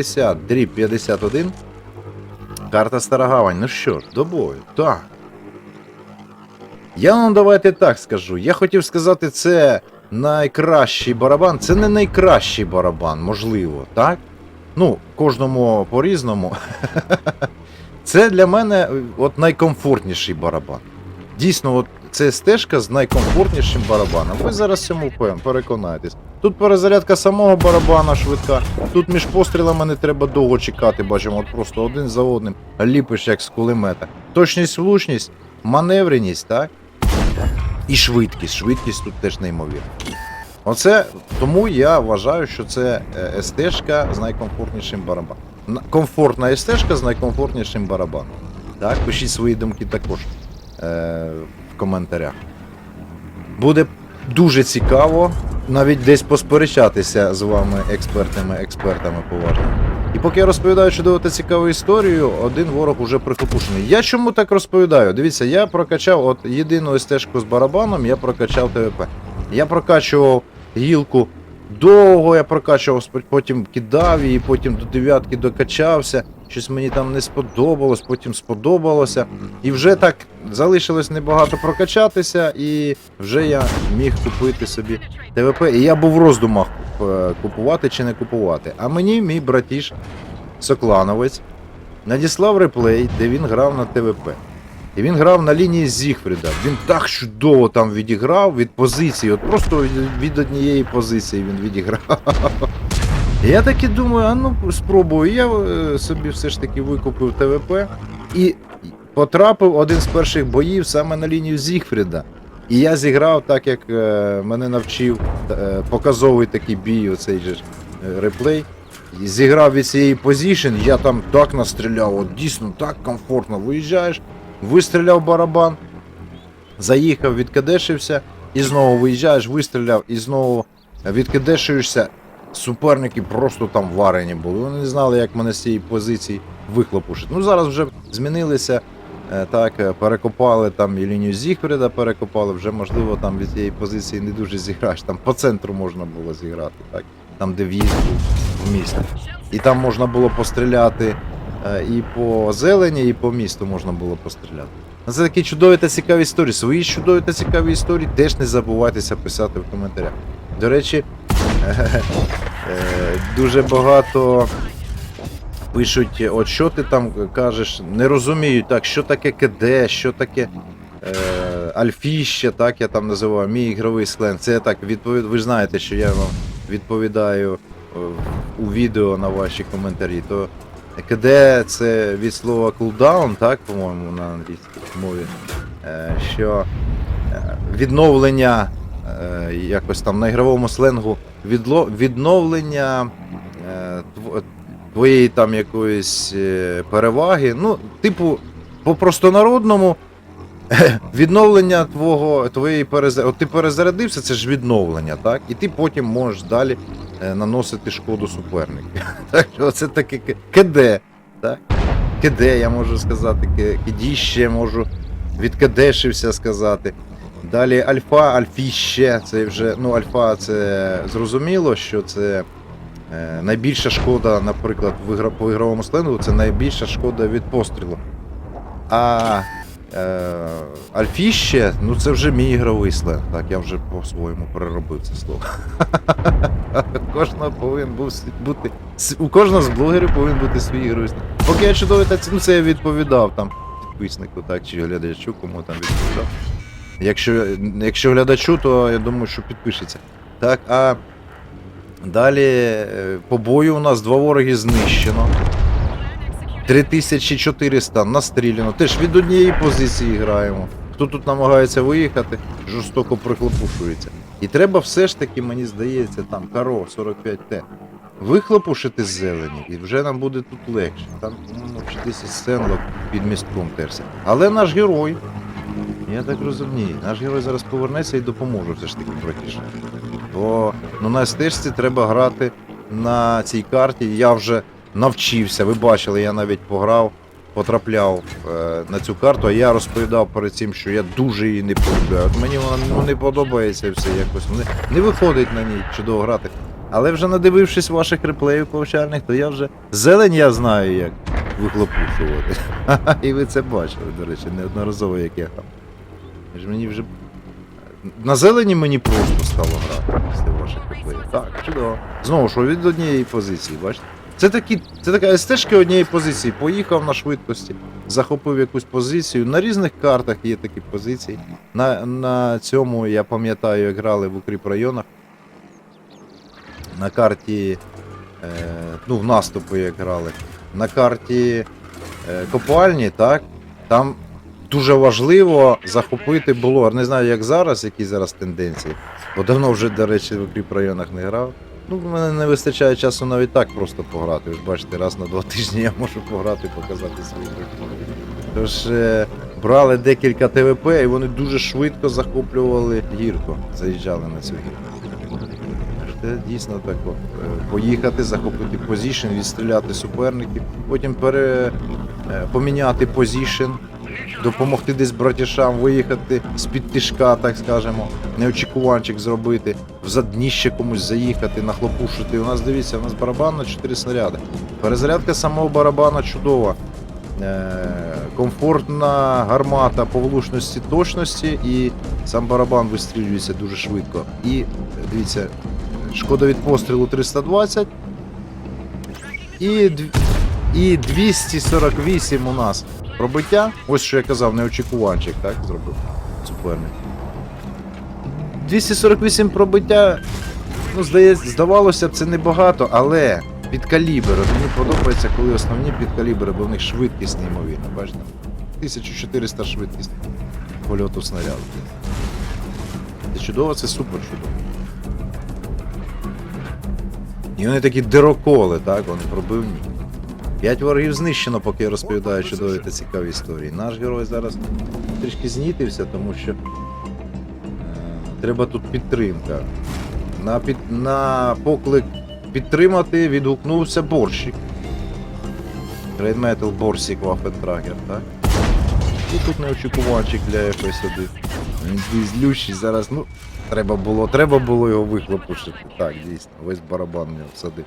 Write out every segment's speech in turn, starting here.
50, дріб 51. Карта Стара Гавань. Ну що ж, до бою. Так. Я вам давайте так скажу. Я хотів сказати, це найкращий барабан. Це не найкращий барабан, можливо, так? Ну, кожному по-різному. Це для мене е, от найкомфортніший барабан. Дійсно, от це стежка з найкомфортнішим барабаном. Ви зараз цьому пе- переконаєтесь. Тут перезарядка самого барабана швидка. Тут між пострілами не треба довго чекати, бачимо, от просто один за одним ліпиш як з кулемета. Точність, влучність, маневреність, так? І швидкість. Швидкість тут теж неймовірна. Оце тому я вважаю, що це е, СТ-шка з найкомфортнішим барабаном. Комфортна СТ-шка з найкомфортнішим барабаном. Так, пишіть свої думки також е, в коментарях. Буде дуже цікаво навіть десь посперечатися з вами, експертами, експертами поважними. І поки я розповідаю чудову цікаву історію, один ворог уже прихопушений. Я чому так розповідаю? Дивіться, я прокачав от єдину стежку з барабаном, я прокачав ТВП. Я прокачував гілку довго, я прокачував, потім кидав її, потім до дев'ятки докачався. Щось мені там не сподобалось, потім сподобалося. І вже так залишилось небагато прокачатися, і вже я міг купити собі ТВП. І я був в роздумах е, купувати чи не купувати. А мені мій братіш Соклановець надіслав реплей, де він грав на ТВП. І він грав на лінії Зігфріда. Він так чудово там відіграв від позиції. От просто від, однієї позиції він відіграв. І я таки думаю, а ну спробую. Я е, собі все ж таки викупив ТВП і потрапив один з перших боїв саме на лінію Зігфріда. І я зіграв так, як е, мене навчив е, показовий такий бій, оцей же реплей. І Зіграв від цієї позішн, я там так настріляв, от дійсно так комфортно виїжджаєш, вистріляв барабан, заїхав, відкадешився, і знову виїжджаєш, вистріляв, і знову відкидешуєшся. Суперники просто там варені були. Вони не знали, як мене з цієї позиції вихлопушити. Ну зараз вже змінилися. е, Так, е, перекопали там і лінію Зігфріда перекопали, вже можливо там від цієї позиції не дуже зіграєш. Там по центру можна було зіграти, так, там де в'їзд в місто. І там можна було постріляти і по зелені, і по місту можна було постріляти. Ну, Це такі чудові та цікаві історії. Свої чудові та цікаві історії теж не забувайтеся писати в коментарях. До речі, е, дуже багато пишуть, от що ти там кажеш, не розуміють, так, що таке КД, що таке е, Альфіще, так я там називаю, мій ігровий сленг. Це так відповід. Ви знаєте, що я вам відповідаю е, у відео на ваші коментарі. То КД це від слова cooldown, так, по-моєму, на англійській мові. Е, що е, відновлення е, якось там на ігровому сленгу відновлення твоєї там якоїсь переваги. Ну, типу, по простонародному відновлення твого, твоєї перезарядки. От ти перезарядився, це ж відновлення, так? І ти потім можеш далі наносити шкоду супернику. Так що це таке КД, так? КД, я можу сказати, кидіще можу відкадешився сказати. Далі альфа, альфіще, це вже, ну, альфа це зрозуміло, що це е, найбільша шкода, наприклад, в ігра, по ігровому сленгу, це найбільша шкода від пострілу. А е, альфіще, ну це вже мій ігровий сленг. Так, я вже по-своєму переробив це слово. Кожного повинен був бути. У кожного з блогерів повинен бути свій ігровий сленг. Поки я чудовий та ну це я відповідав там підписнику, так, чи глядачу, кому там відповідав. Якщо, якщо глядачу, то я думаю, що підпишеться. Так, а далі е, по бою у нас два вороги знищено. 3400 настріляно. Теж від однієї позиції граємо. Хто тут намагається виїхати, жорстоко прихлопушується. І треба все ж таки, мені здається, там каро 45Т. Вихлопушити з зелені, і вже нам буде тут легше. Там, із Сенлок під містком терся. Але наш герой, я так розумію, наш герой зараз повернеться і допоможе все ж таки братіше. Бо ну, на стежці треба грати на цій карті. Я вже навчився. Ви бачили, я навіть пограв, потрапляв е, на цю карту, а я розповідав перед цим, що я дуже її не полюбляю. Мені вона ну, не подобається все якось. Не, не виходить на ній чудово грати. Але вже надивившись ваших реплеїв повчальних, то я вже зелень я знаю, як вихлопушувати. І ви це бачили, до речі, неодноразово як я грав. Мені вже. На зелені мені просто стало грати після ваших реплеїв. Так, чудово. Знову ж від однієї позиції, бачите? Це, такі, це така стежка однієї позиції. Поїхав на швидкості, захопив якусь позицію. На різних картах є такі позиції. На, на цьому я пам'ятаю, як грали в укріп районах. На карті. Е, ну, в наступи як грали. На карті е, копальні, так? Там дуже важливо захопити було. Не знаю, як зараз, які зараз тенденції. Бо давно вже, до речі, в укріп районах не грав. Ну, в мене не вистачає часу навіть так просто пограти. Ви ж бачите, раз на два тижні я можу пограти, показати свої гри. Тож е, брали декілька ТВП і вони дуже швидко захоплювали гірку, заїжджали на цю гірку. Це дійсно так от. е, Поїхати, захопити позішн, відстріляти суперників, потім пере, е, поміняти позішн, допомогти десь братішам виїхати з-під тишка, так скажемо, неочікуванчик зробити, в задніще комусь заїхати, нахлопушити. У нас дивіться, у нас барабан на 4 снаряди. Перезарядка самого барабана чудова. Е, комфортна гармата по влучності точності, і сам барабан вистрілюється дуже швидко. І дивіться, шкода від пострілу 320. І, і 248 у нас пробиття. Ось що я казав, неочікуванчик, так, зробив суперник. 248 пробиття, ну, здається, здавалося б, це небагато, але під калібр. Мені подобається, коли основні під калібри, бо в них швидкість неймовірна, бачите? 1400 швидкість польоту снаряду. Це чудово, це супер чудово. І вони такі дироколи, так, вони пробивні. П'ять ворогів знищено, поки я розповідаю чудові та цікаві історії. Наш герой зараз трішки знітився, тому що е, треба тут підтримка. На, під, на поклик підтримати відгукнувся борщик. Рейнметал Борсік Вафентрагер, так? І тут неочікуванчик для FS1. Він злющий зараз, ну, треба було, треба було його вихлопушити. Так, дійсно, весь барабан в всадив.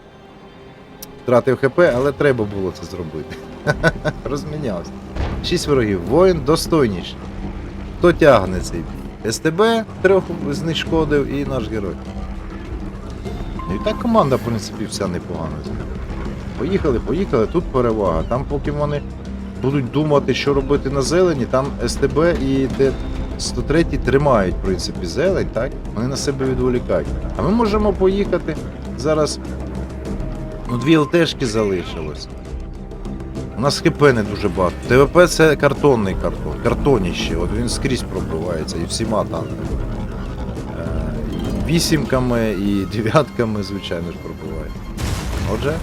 Втратив ХП, але треба було це зробити. Розмінявся. Шість ворогів. Воїн достойніший. Хто тягне цей бій? СТБ трьох знешкодив і наш герой. Ну і так команда, в принципі, вся непогана. Поїхали, поїхали, тут перевага. Там поки вони будуть думати, що робити на зелені, там СТБ і Т-103 тримають, в принципі, зелень, так? Вони на себе відволікають. А ми можемо поїхати зараз. Ну, дві ЛТшки залишилось. У нас ХП не дуже багато. ТВП це картонний картон. Картоніще. От він скрізь пробивається і всіма танками. Е, вісімками, і дев'ятками, звичайно ж, пробиває. Отже,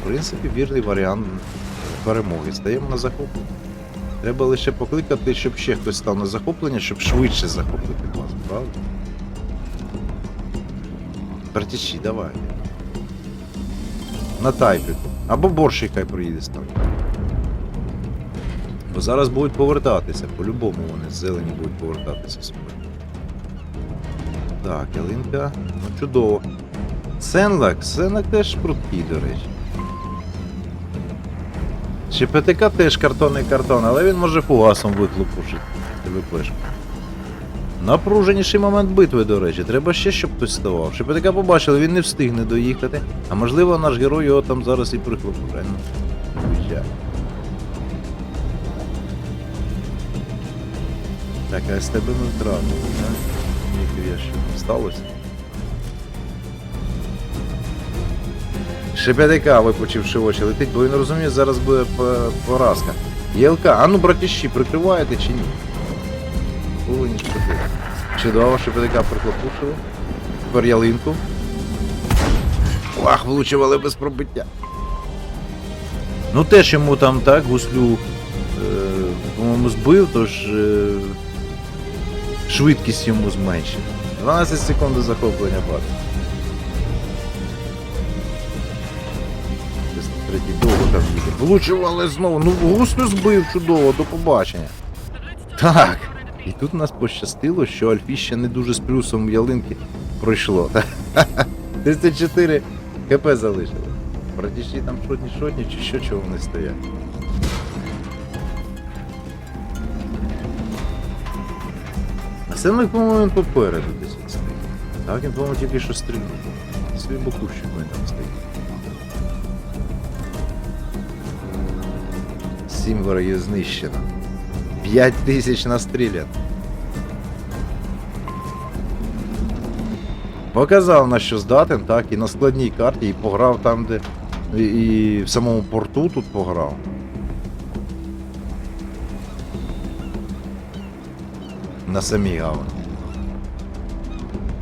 в принципі, вірний варіант перемоги. Стаємо на захоплення. Треба лише покликати, щоб ще хтось став на захоплення, щоб швидше захопити базу, правда? Братіші, давай. На тайпі. Або борщик хай приїде став. Бо зараз будуть повертатися, по-любому вони зелені будуть повертатися собою. Так, ялинка. Ну чудово. Сенлак, Сенлак теж пруткий, до речі. Ще ПТК теж картонний картон, але він може фугасом вихлопушити. ТВПшку. Напруженіший момент битви, до речі. Треба ще, щоб хтось ставав. ШПТК побачили, він не встигне доїхати. А можливо наш герой його там зараз і прихлопує. Так, а з тебе ми втратили, так? Ніхуя що сталося. ШПДК, випучивши очі, летить, бо він розуміє, зараз буде поразка. ЄЛК, а ну братіші, прикриваєте чи ні? Чудово, ШПДК приклопушили. Тепер ялинку. Ах, влучив, але без пробиття. Ну теж йому там так, гуслю, е, по-моєму, збив, тож е, швидкість йому зменшив. 12 секунд до захоплення бати. Третій довго там їде. Влучив, але знову. Ну гуслю збив, чудово, до побачення. Так. І тут нас пощастило, що Альфіща не дуже з плюсом в ялинки пройшло. 34 хп залишили. Братіші там шотні шотні чи що чого вони стоять. А це ми, по-моєму, попереду десь відстоїть. Так він, по-моєму, тільки що стрільнув. Свій бокущик ми там стоїть. Сімвора є знищено. 5 тисяч настрілять. Показав на що здатен, так, і на складній карті, і пограв там, де. І, і в самому порту тут пограв. На самій гавані.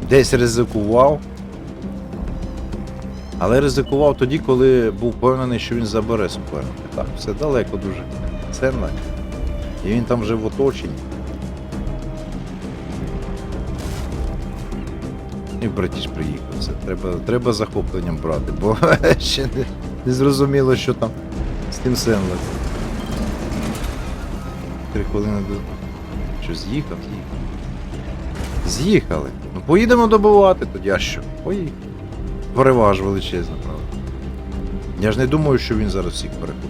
Десь ризикував. Але ризикував тоді, коли був впевнений, що він забере суперника. Так, все далеко дуже. Це навіть. І він там вже в оточенні. І братіч приїхав. Все. Треба, треба захопленням брати, бо ще не, не зрозуміло, що там з тим Сенлет. Три хвилини до. Що з'їхав? З'їхав. З'їхали. Ну поїдемо добувати тоді, а що? Поїхали. Перевага ж величезна, правда. Я ж не думаю, що він зараз всіх перекупить.